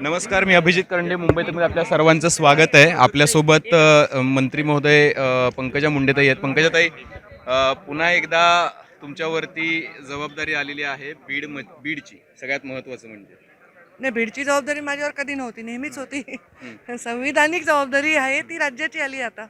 नमस्कार मी अभिजित करंडे मुंबईतमध्ये आपल्या सर्वांचं स्वागत आहे. आपल्यासोबत अ, मंत्री महोदय अ, पंकजा मुंडेताई आहेत. पंकजाताई अ, पुन्हा एकदा तुमच्यावरती जबाबदारी आलेली आहे बीड म बीडची सगळ्यात महत्त्वाचं म्हणजे. नाही बीडची जबाबदारी माझ्यावर कधी नव्हती नेहमीच होती. संविधानिक जबाबदारी आहे ती राज्याची आली आता.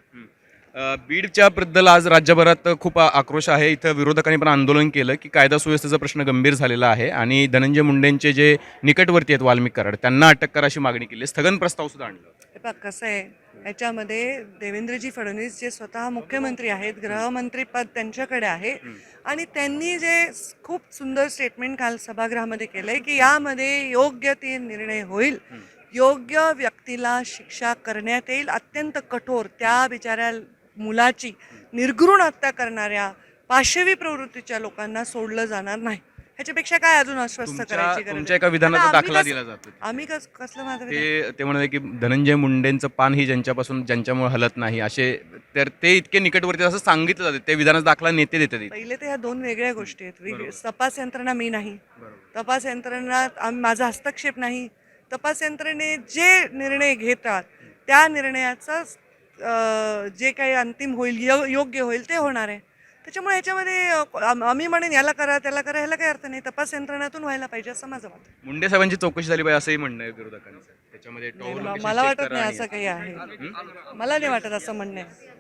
बीडच्या बद्दल आज राज्यभरात खूप आक्रोश आहे. इथं विरोधकांनी पण आंदोलन केलं की कायदा सुव्यवस्थेचा प्रश्न गंभीर झालेला आहे आणि धनंजय मुंडेंचे जे निकटवर्ती आहेत वाल्मिक कराड त्यांना अटक करा अशी मागणी केली. स्थगन प्रस्ताव सुद्धा आणला हे कसं आहे याच्यामध्ये देवेंद्रजी फडणवीस जे स्वतः मुख्यमंत्री आहेत गृहमंत्री पद त्यांच्याकडे आहे आणि त्यांनी जे खूप सुंदर स्टेटमेंट काल सभागृहामध्ये केलंय की यामध्ये योग्य ते निर्णय होईल. योग्य व्यक्तीला शिक्षा करण्यात येईल. अत्यंत कठोर त्या बिचाऱ्या मुलाची निर्घृण हत्या करणाऱ्या पाशवी प्रवृत्तीच्या लोकांना सोडलं जाणार नाही ह्याच्यापेक्षा काय अजून तुमच्या करायची गरज तुमच्या आहे? एका विधानाचा आता आम्ही दाखला कसं- दिला जातो आम्ही कस कसलं माझं? ते ते म्हणाले की धनंजय मुंडेंचं पान ही ज्यांच्यापासून ज्यांच्यामुळे हलत नाही असे तर ते इतके निकटवर्ती असं सांगितलं जाते ते विधानाचा दाखला नेते देतात इथे. पहिले तर ह्या दोन वेगळ्या गोष्टी आहेत वेगळी- बरोबर. तपास यंत्रणा मी नाही तपास यंत्रणात आम- माझा हस्तक्षेप नाही तपास यंत्रणे जे निर्णय घेतात त्या निर्णयाचा जे काही अंतिम होईल यो- योग्य होईल ते होणार आहे. त्याच्यामुळे ह्याच्यामध्ये आम- आम्ही म्हणेन याला करा त्याला करा ह्याला काही अर्थ नाही. तपास यंत्रणातून व्हायला पाहिजे असं माझं आहे. मुंडे साहेबांची चौकशी झाली पाहिजे असंही म्हणणं आहे विरोधकांचं. त्याच्यामध्ये मला- वाटत नाही असं काही आहे. मला नाही वाटत असं म्हणणं आहे.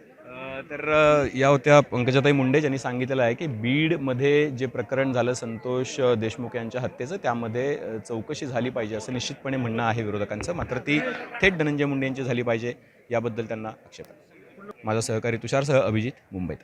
तर या होत्या पंकजाताई मुंडे ज्यांनी सांगितलेलं आहे की बीडमध्ये जे प्रकरण झालं संतोष देशमुख यांच्या हत्येचं त्यामध्ये चौकशी झाली पाहिजे असं निश्चितपणे म्हणणं आहे विरोधकांचं. मात्र ती थेट धनंजय मुंडे यांची झाली पाहिजे. याबद्दल त्यांना आक्षेप आहे. माझा सहकारी तुषारसह अभिजित मुंबईत.